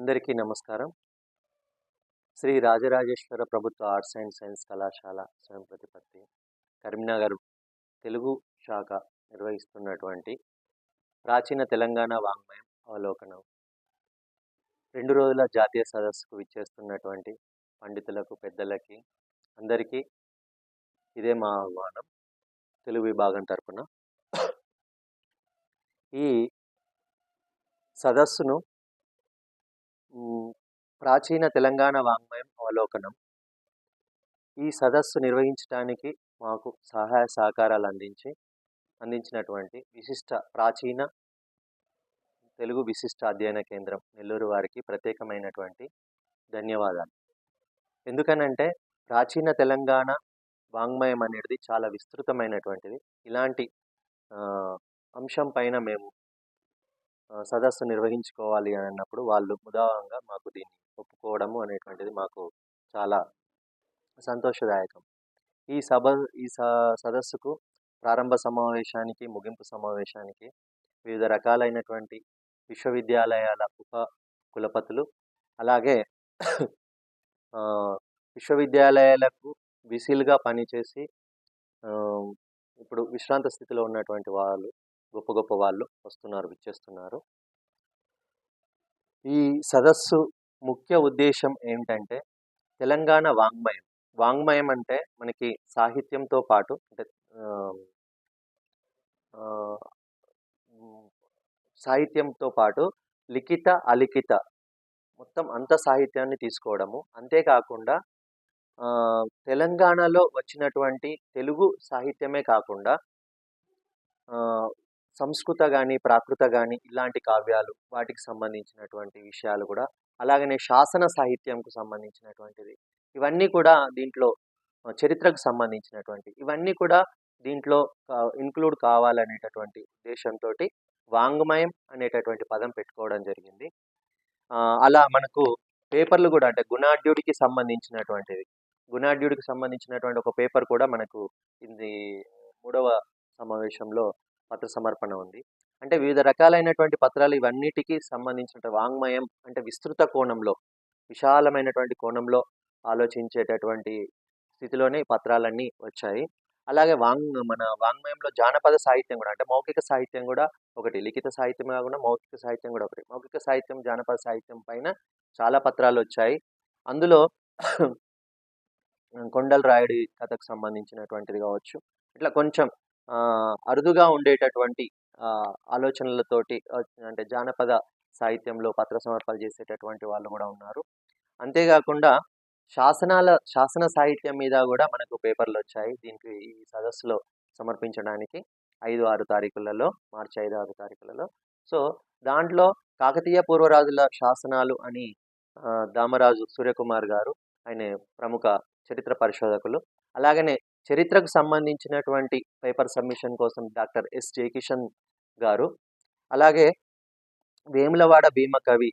అందరికీ నమస్కారం. శ్రీ రాజరాజేశ్వర ప్రభుత్వ ఆర్ట్స్ అండ్ సైన్స్ కళాశాల స్వయం ప్రతిపత్తి కరీంనగర్ తెలుగు శాఖ నిర్వహిస్తున్నటువంటి ప్రాచీన తెలంగాణ వాంగ్మయం అవలోకనం. రెండు రోజుల జాతీయ సదస్సుకు విచ్చేస్తున్నటువంటి పండితులకు పెద్దలకి అందరికీ ఇదే మా ఆహ్వానం. తెలుగు విభాగం తరపున ఈ సదస్సును ప్రాచీన తెలంగాణ వాంగ్మయం అవలోకనం. ఈ సదస్సు నిర్వహించడానికి మాకు సహాయ సహకారాలు అందించి అందించినటువంటి విశిష్ట ప్రాచీన తెలుగు విశిష్ట అధ్యయన కేంద్రం నెల్లూరు వారికి ప్రత్యేకమైనటువంటి ధన్యవాదాలు. ఎందుకనంటే ప్రాచీన తెలంగాణ వాంగ్మయం అనేది చాలా విస్తృతమైనటువంటిది. ఇలాంటి అంశం పైన మేము సదస్సు నిర్వహించుకోవాలి అని అన్నప్పుడు వాళ్ళు ముదావంగా మాకు దీన్ని ఒప్పుకోవడము అనేటువంటిది మాకు చాలా సంతోషదాయకం. ఈ సభ ఈ స- సదస్సుకు ప్రారంభ సమావేశానికి ముగింపు సమావేశానికి వివిధ రకాలైనటువంటి విశ్వవిద్యాలయాల ఉప కులపతులు అలాగే విశ్వవిద్యాలయాలకు విసిల్గా పనిచేసి ఇప్పుడు విశ్రాంత స్థితిలో ఉన్నటువంటి వాళ్ళు గొప్ప గొప్ప వాళ్ళు వస్తున్నారు విచ్చేస్తున్నారు. ఈ సదస్సు ముఖ్య ఉద్దేశం ఏంటంటే తెలంగాణ వాంగ్మయం. వాంగ్మయం అంటే మనకి సాహిత్యంతో పాటు అంటే ఆ, సాహిత్యంతో పాటు లిఖిత అలిఖిత మొత్తం అంత సాహిత్యాన్ని తీసుకోవడము. అంతేకాకుండా ఆ, తెలంగాణలో వచ్చినటువంటి తెలుగు సాహిత్యమే కాకుండా ఆ, సంస్కృత కానీ ప్రాకృత కానీ ఇలాంటి కావ్యాలు వాటికి సంబంధించినటువంటి విషయాలు కూడా అలాగనే శాసన సాహిత్యంకు సంబంధించినటువంటిది. ఇవన్నీ కూడా దీంట్లో చరిత్రకు సంబంధించినటువంటి ఇవన్నీ కూడా దీంట్లో ఇన్క్లూడ్ కావాలనేటటువంటి ఉద్దేశంతో వాంగ్మయం అనేటటువంటి పదం పెట్టుకోవడం జరిగింది. అలా మనకు పేపర్లు కూడా అంటే గుణాఢ్యుడికి సంబంధించినటువంటిది గుణాఢ్యుడికి సంబంధించినటువంటి ఒక పేపర్ కూడా మనకు ఇది మూడవ సమావేశంలో పత్ర సమర్పణ ఉంది. అంటే వివిధ రకాలైనటువంటి పత్రాలు ఇవన్నిటికీ సంబంధించిన వాంగ్మయం అంటే విస్తృత కోణంలో విశాలమైనటువంటి కోణంలో ఆలోచించేటటువంటి స్థితిలోనే ఈ పత్రాలన్నీ వచ్చాయి. అలాగే వాంగ్ మన వాంగ్మయంలో జానపద సాహిత్యం కూడా అంటే మౌఖిక సాహిత్యం కూడా ఒకటి లిఖిత సాహిత్యం కాకుండా మౌఖిక సాహిత్యం కూడా ఒకటి. మౌఖిక సాహిత్యం జానపద సాహిత్యం పైన చాలా పత్రాలు వచ్చాయి. అందులో కొండల రాయుడి కథకు సంబంధించినటువంటిది కావచ్చు. ఇట్లా కొంచెం అరుదుగా ఉండేటటువంటి ఆలోచనలతోటి అంటే జానపద సాహిత్యంలో పత్ర సమర్పణలు చేసేటటువంటి వాళ్ళు కూడా ఉన్నారు. అంతేకాకుండా శాసనాల శాసన సాహిత్యం మీద కూడా మనకు పేపర్లు వచ్చాయి. దీనికి ఈ సదస్సులో సమర్పించడానికి ఐదు ఆరు తారీఖులలో మార్చి ఐదు ఆరు తారీఖులలో. సో దాంట్లో కాకతీయ పూర్వరాజుల శాసనాలు అని దామరాజు సూర్యకుమార్ గారు ఆయన ప్రముఖ చరిత్ర పరిశోధకులు అలాగనే చరిత్రకు సంబంధించినటువంటి పేపర్ సబ్మిషన్ కోసం డాక్టర్ ఎస్ జయకిషన్ గారు. అలాగే వేములవాడ భీమ కవి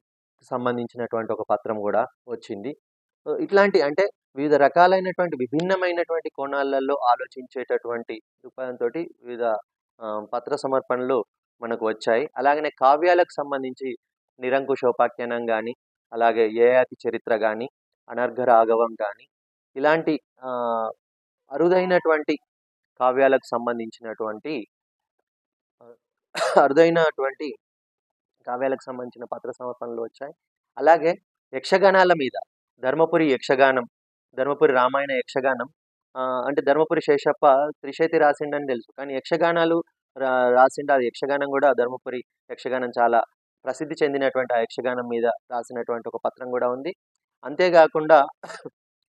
సంబంధించినటువంటి ఒక పత్రం కూడా వచ్చింది. ఇట్లాంటి అంటే వివిధ రకాలైనటువంటి విభిన్నమైనటువంటి కోణాలలో ఆలోచించేటటువంటి దృక్పథంతో వివిధ పత్ర సమర్పణలు మనకు వచ్చాయి. అలాగనే కావ్యాలకు సంబంధించి నిరంకుశోపాఖ్యానం కానీ అలాగే ఏయాతి చరిత్ర కానీ అనర్ఘ రాఘవం కానీ ఇలాంటి అరుదైనటువంటి కావ్యాలకు సంబంధించినటువంటి అరుదైనటువంటి కావ్యాలకు సంబంధించిన పత్ర సమర్పణలు వచ్చాయి. అలాగే యక్షగానాల మీద ధర్మపురి యక్షగానం ధర్మపురి రామాయణ యక్షగానం అంటే ధర్మపురి శేషప్ప త్రిశేతి రాసిండని తెలుసు. కానీ యక్షగానాలు రా రాసిండు అది యక్షగానం కూడా ధర్మపురి యక్షగానం చాలా ప్రసిద్ధి చెందినటువంటి ఆ యక్షగానం మీద రాసినటువంటి ఒక పత్రం కూడా ఉంది. అంతేకాకుండా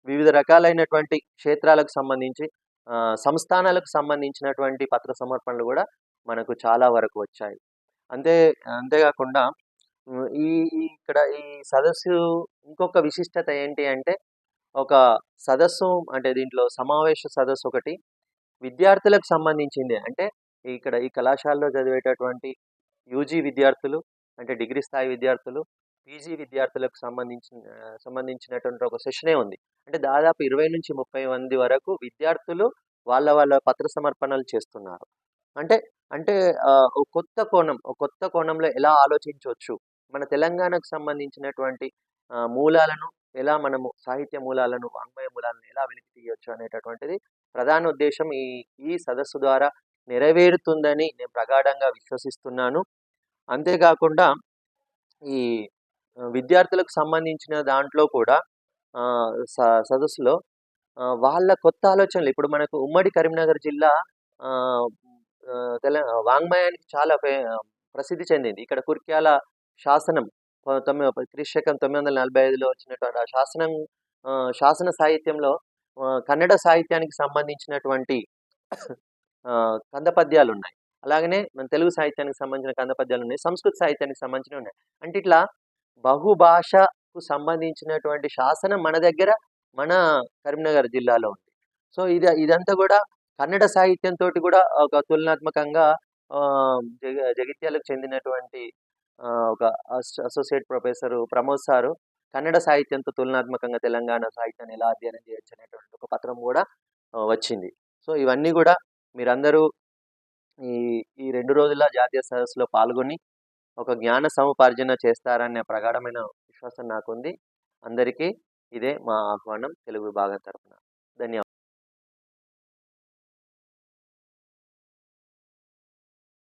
వివిధ రకాలైనటువంటి క్షేత్రాలకు సంబంధించి సంస్థానాలకు సంబంధించినటువంటి పత్ర సమర్పణలు కూడా మనకు చాలా వరకు వచ్చాయి. అంతే అంతేకాకుండా ఈ ఇక్కడ ఈ సదస్సు ఇంకొక విశిష్టత ఏంటి అంటే ఒక సదస్సు అంటే దీంట్లో సమావేశ సదస్సు ఒకటి విద్యార్థులకు సంబంధించింది. అంటే ఇక్కడ ఈ కళాశాలలో చదివేటటువంటి యూజీ విద్యార్థులు అంటే డిగ్రీ స్థాయి విద్యార్థులు పీజీ విద్యార్థులకు సంబంధించిన సంబంధించినటువంటి ఒక సెషనే ఉంది. అంటే దాదాపు ఇరవై నుంచి ముప్పై మంది వరకు విద్యార్థులు వాళ్ళ వాళ్ళ పత్ర సమర్పణలు చేస్తున్నారు. అంటే అంటే ఒక కొత్త కోణం ఒక కొత్త కోణంలో ఎలా ఆలోచించవచ్చు మన తెలంగాణకు సంబంధించినటువంటి ఆ, మూలాలను ఎలా మనము సాహిత్య మూలాలను వాంగ్మయ మూలాలను ఎలా వెలికి తీయవచ్చు అనేటటువంటిది ప్రధాన ఉద్దేశం ఈ ఈ సదస్సు ద్వారా నెరవేరుతుందని నేను ప్రగాఢంగా విశ్వసిస్తున్నాను. అంతేకాకుండా ఈ ఆ, విద్యార్థులకు సంబంధించిన దాంట్లో కూడా ఆ, స- సదస్సులో ఆ, వాళ్ళ కొత్త ఆలోచనలు ఇప్పుడు మనకు ఉమ్మడి కరీంనగర్ జిల్లా ఆ, తెల వాంగ్మయానికి చాలా ఫే- ప్రసిద్ధి చెందింది. ఇక్కడ కుర్క్యాల శాసనం తొమ్మిది క్రీశకం తొమ్మిది వందల నలభై ఐదులో వచ్చినటువంటి ఆ శాసనం శాసన సాహిత్యంలో కన్నడ సాహిత్యానికి సంబంధించినటువంటి కందపద్యాలు కంద పద్యాలు ఉన్నాయి అలాగనే మన తెలుగు సాహిత్యానికి సంబంధించిన కందపద్యాలు ఉన్నాయి సంస్కృత సాహిత్యానికి సంబంధించినవి ఉన్నాయి. అంటే ఇట్లా బహుభాషకు సంబంధించినటువంటి శాసనం మన దగ్గర మన కరీంనగర్ జిల్లాలో ఉంది. సో ఇది ఇదంతా కూడా కన్నడ సాహిత్యంతో కూడా ఒక తులనాత్మకంగా జగిత్యాలకు చెందినటువంటి ఒక associate professor Pramod sir Kannada సాహిత్యంతో తులనాత్మకంగా తెలంగాణ సాహిత్యాన్ని ఎలా అధ్యయనం చేయొచ్చు అనేటువంటి ఒక పత్రం కూడా వచ్చింది. సో ఇవన్నీ కూడా మీరందరూ ఈ ఈ రెండు రోజుల జాతీయ సదస్సులో పాల్గొని ఒక జ్ఞాన సముపార్జన చేస్తారనే ప్రగాఢమైన విశ్వాసం నాకుంది. అందరికీ ఇదే మా ఆహ్వానం. తెలుగు విభాగం తరఫున. ధన్యవాదాలు.